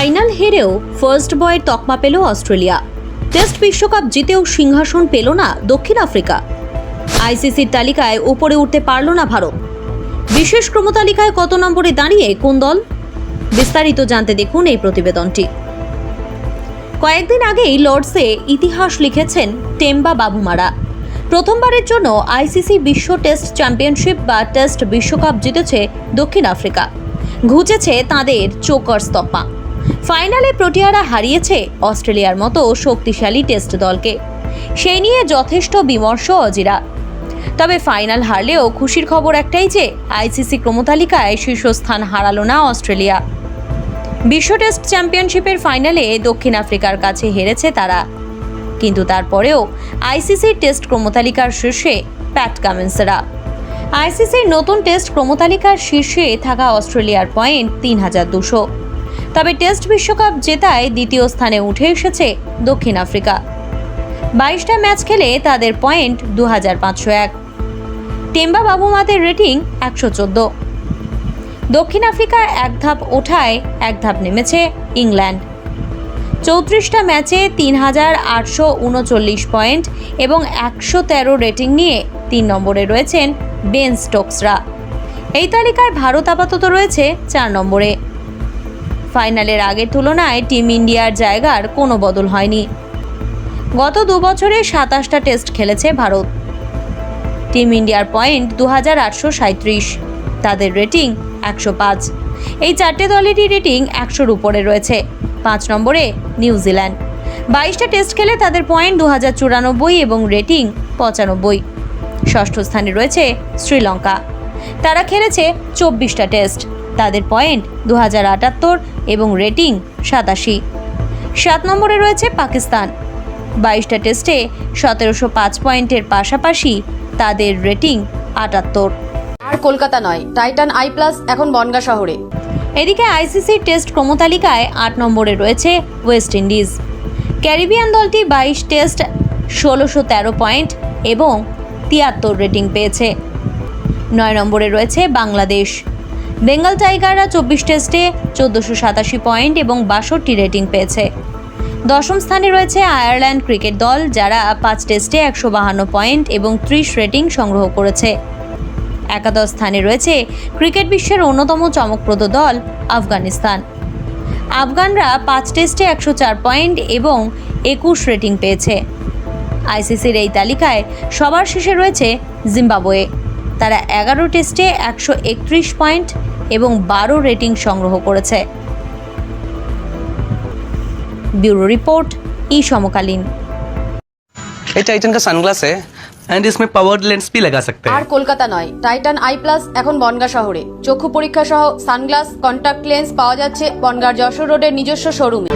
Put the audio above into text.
Final হেরেও first বয়ের তকমা পেল অস্ট্রেলিয়া। টেস্ট বিশ্বকাপ জিতেও সিংহাসন পেল না দক্ষিণ আফ্রিকা। আইসিসির তালিকায় উপরে উঠতে পারল না ভারত। বিশেষ ক্রমতালিকায় কত নম্বরে দাঁড়িয়ে কোন দল? বিস্তারিত জানতে দেখুন এই প্রতিবেদনটি। কয়েকদিন আগেই লর্ডসে ইতিহাস লিখেছেন টেম্বা বাবুমারা। প্রথমবারের জন্য আইসিসি বিশ্ব টেস্ট চ্যাম্পিয়নশিপ বা টেস্ট বিশ্বকাপ জিতেছে দক্ষিণ আফ্রিকা। ঘুচেছে তাদের চোকার স্তপা ফাইনালে প্রোটিয়ারা হারিয়েছে অস্ট্রেলিয়ার মতো শক্তিশালী টেস্ট দলকে। সেই নিয়ে যথেষ্ট বিমর্ষ অজিরা। তবে ফাইনাল হারলেও খুশির খবর একটাই যে, আইসিসি ক্রমতালিকায় শীর্ষস্থান হারালো না অস্ট্রেলিয়া। বিশ্ব টেস্ট চ্যাম্পিয়নশিপের ফাইনালে দক্ষিণ আফ্রিকার কাছে হেরেছে তারা। কিন্তু তারপরেও আইসিসির টেস্ট ক্রমতালিকার শীর্ষে প্যাট কামেন্সরা। আইসিসির নতুন টেস্ট ক্রমতালিকার শীর্ষে থাকা অস্ট্রেলিয়ার পয়েন্ট তিন হাজার দুশো। তবে টেস্ট বিশ্বকাপ জেতায় দ্বিতীয় স্থানে উঠে এসেছে দক্ষিণ আফ্রিকা। বাইশটা ম্যাচ খেলে তাদের পয়েন্ট দু হাজার পাঁচশো এক। টেম্বা বাবুমাদের রেটিং একশো চোদ্দ। দক্ষিণ আফ্রিকা এক ধাপ ওঠায় এক ধাপ নেমেছে ইংল্যান্ড। চৌত্রিশটা ম্যাচে তিন হাজার আটশো উনচল্লিশ পয়েন্ট এবং একশো তেরো রেটিং নিয়ে তিন নম্বরে রয়েছেন বেন স্টোকসরা। এই তালিকায় ভারত আপাতত রয়েছে চার নম্বরে। ফাইনালের আগের তুলনায় টিম ইন্ডিয়ার জায়গার কোনো বদল হয়নি। গত দু বছরে সাতাশটা টেস্ট খেলেছে ভারত। টিম ইন্ডিয়ার পয়েন্ট দু হাজার আটশো তাদের রেটিং একশো পাঁচ। এই চারটে দলেরই রেটিং একশোর উপরে রয়েছে। পাঁচ নম্বরে নিউজিল্যান্ড বাইশটা টেস্ট খেলে তাদের পয়েন্ট দু হাজার চুরানব্বই এবং রেটিং পঁচানব্বই। ষষ্ঠ স্থানে রয়েছে শ্রীলঙ্কা। তারা খেলেছে চব্বিশটা টেস্ট। তাদের পয়েন্ট দু হাজার আটাত্তর এবং রেটিং সাতাশি। সাত নম্বরে রয়েছে পাকিস্তান। বাইশটা টেস্টে সতেরোশো পাঁচ পয়েন্টের পাশাপাশি তাদের রেটিং আটাত্তর। আর কলকাতা নয় টাইটান আই প্লাস এখন বনগা শহরে। এদিকে আইসিসি টেস্ট ক্রমতালিকায় আট নম্বরে রয়েছে ওয়েস্ট ইন্ডিজ। ক্যারিবিয়ান দলটি বাইশ টেস্ট ষোলোশো তেরো পয়েন্ট এবং তিয়াত্তর রেটিং পেয়েছে। নয় নম্বরে রয়েছে বাংলাদেশ। বেঙ্গল টাইগাররা চব্বিশ টেস্টে চোদ্দোশো সাতাশি পয়েন্ট এবং বাষট্টি রেটিং পেয়েছে। দশম স্থানে রয়েছে আয়ারল্যান্ড ক্রিকেট দল, যারা পাঁচ টেস্টে একশো বাহান্ন পয়েন্ট এবং ত্রিশ রেটিং সংগ্রহ করেছে। একাদশ স্থানে রয়েছে ক্রিকেট বিশ্বের অন্যতম চমকপ্রদ দল, আফগানিস্তান। আফগানরা পাঁচ টেস্টে একশো চার পয়েন্ট এবং একুশ রেটিং পেয়েছে। আইসিসির এই তালিকায় সবার শেষে রয়েছে জিম্বাবুয়ে। তারা এগারো টেস্টে একশো একত্রিশ পয়েন্ট এবং বারো রেটিং সংগ্রহ করেছে ব্যুরো রিপোর্ট ই সমকালীন ये टाइटन का सनग्लास है एंड इसमें पावर लेंस भी लगा सकते আর हैं কলকাতা নয় টাইটান আই প্লাস এখন বনগা শহরে চক্ষু পরীক্ষা সহ সানগ্লাস কন্টাক্ট লেন্স পাওয়া যাচ্ছে বনগার যশোর রোডের নিজস্ব শোরুমে